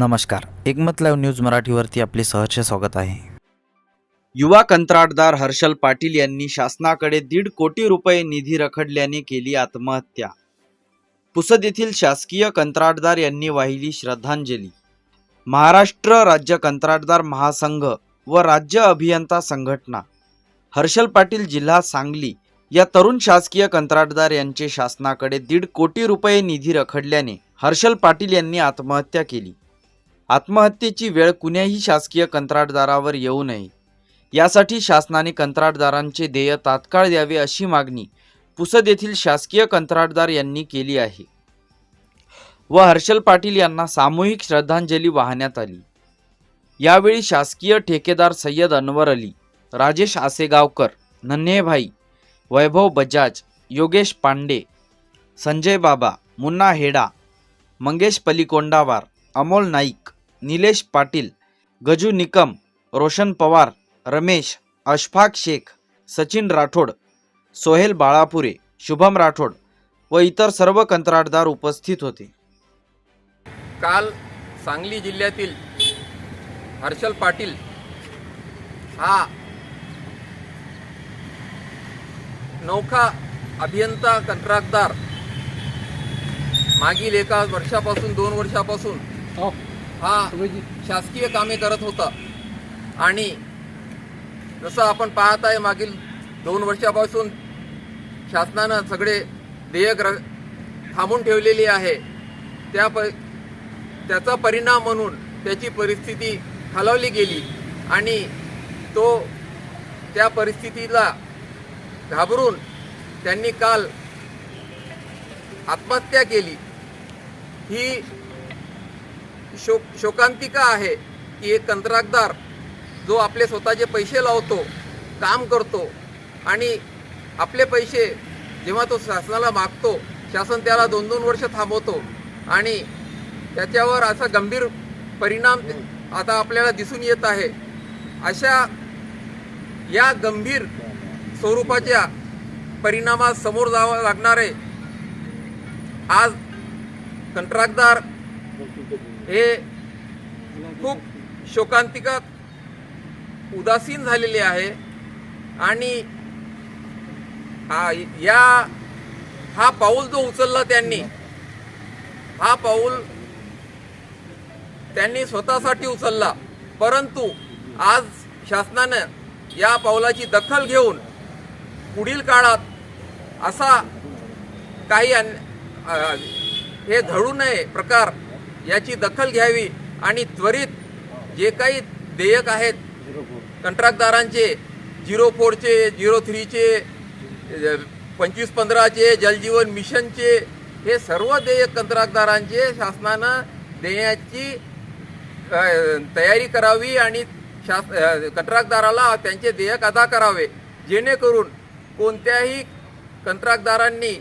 नमस्कार. एकमत live news मराठीवरती आपले सहर्ष स्वागत आहे. युवा कंत्राटदार हर्षल पाटील यांनी शासनाकडे दीड कोटी रुपये निधी रखडल्याने केली आत्महत्या. पुसद येथील शासकीय कंत्राटदार यांनी वाहिली श्रद्धांजली. महाराष्ट्र राज्य कंत्राटदार महासंघ व राज्य अभियंता संघटना. हर्षल पाटील जिल्हा सांगली या तरुण शासकीय कंत्राटदार यांचे शासनाकडे दीड कोटी रुपये निधी रखडल्याने हर्षल पाटील यांनी आत्महत्या केली. आत्महत्येची वेळ कुण्याही शासकीय कंत्राटदारावर येऊ नये. यासाठी शासनाने कंत्राटदारांचे देय तात्काळ द्यावे अशी मागणी पुसद येथील शासकीय कंत्राटदार यांनी केली आहे. व हर्षल पाटील यांना सामूहिक श्रद्धांजली वाहण्यात आली. यावेळी शासकीय ठेकेदार सय्यद अनवर अली राजेश आसेगावकर नन्हेभाई वैभव बजाज योगेश पांडे संजय बाबा मुन्ना हेडा मंगेश पलिकोंडावार अमोल नाईक निलेश पाटील गजू निकम रोशन पवार रमेश अशफाक शेख सचिन राठोड सोहेल बाळापुरे शुभम राठोड व इतर सर्व कंत्राटदार उपस्थित होते. काल सांगली जिल्ह्यातील हर्षल पाटील हा नौखा अभियंता कंत्राटदार मागील एका वर्षापासून दोन वर्षापासून हा शासकीय कामे करत होता. आणि जसं आपण पाहत आहे मागील दोन वर्षापासून शासनानं सगळे देयक र थांबून ठेवलेली आहे. त्या प त्याचा परिणाम म्हणून त्याची परिस्थिती खालवली गेली. आणि तो त्या परिस्थितीला घाबरून त्यांनी काल आत्महत्या केली. ही शोक शोकांतिका आहे की एक कंत्राटदार जो आपले स्वतःचे पैसे लावतो काम करतो आणि आपले पैसे जेव्हा तो शासनाला मागतो शासन त्याला दोन दोन वर्ष थांबवतो आणि त्याच्यावर असा गंभीर परिणाम आता आपल्याला दिसून येत आहे. अशा या गंभीर स्वरूपाच्या परिणामास समोर जावं लागणारे आज कंत्राटदार हे खूप शोकांतिकात उदासीन झालेले आहे. आणि या हा पाऊल जो उचलला त्यांनी हा पाऊल त्यांनी स्वतःसाठी उचलला. परंतु आज शासनानं या पावलाची दखल घेऊन पुढील काळात असा काही हे घडू नये प्रकार याची दखल घ्यावी आणि त्वरित जे काही देयक आहेत कंत्राटदारांचे झिरो फोरचे झिरो थ्रीचे पंचवीस पंधराचे जलजीवन मिशनचे हे सर्व देयक कंत्राटदारांचे शासनानं देण्याची तयारी करावी आणि शास कंत्राटदाराला त्यांचे देयक अदा करावे. जेणेकरून कोणत्याही कंत्राटदारांनी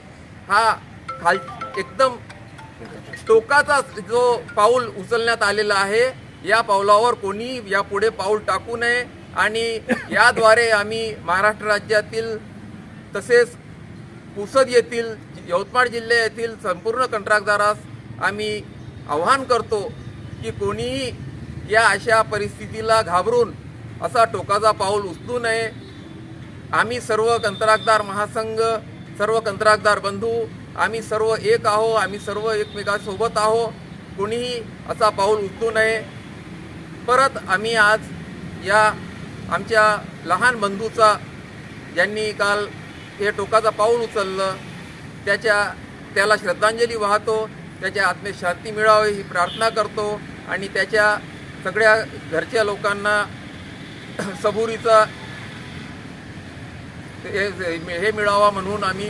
हा खाल एकदम टोकाचा जो पाऊल उचलण्यात आलेला आहे या पावलावर कोणी यापुढे पाऊल टाकू नये आणि याद्वारे आम्ही महाराष्ट्र राज्यातील तसेच पुसद येथील यवतमाळ जिल्हा येथील संपूर्ण कंत्राटदारास आम्ही आव्हान करतो की कोणीही या अशा परिस्थितीला घाबरून असा टोकाचा पाऊल उचलू नये. आम्ही सर्व कंत्राटदार महासंघ सर्व कंत्राटदार बंधू आम्ही सर्व एक आहो आम्ही सर्व एकमेकांसोबत आहो. कोणीही असा पाऊल उचलू नये. परत आम्ही आज या आमच्या लहान बंधूचा ज्यांनी काल हे टोकाचा पाऊल उचललं त्याच्या त्याला श्रद्धांजली वाहतो त्याच्या आत्मे शांती मिळावी ही प्रार्थना करतो आणि त्याच्या सगळ्या घरच्या लोकांना सबुरीचा हे हे मिळावा म्हणून आम्ही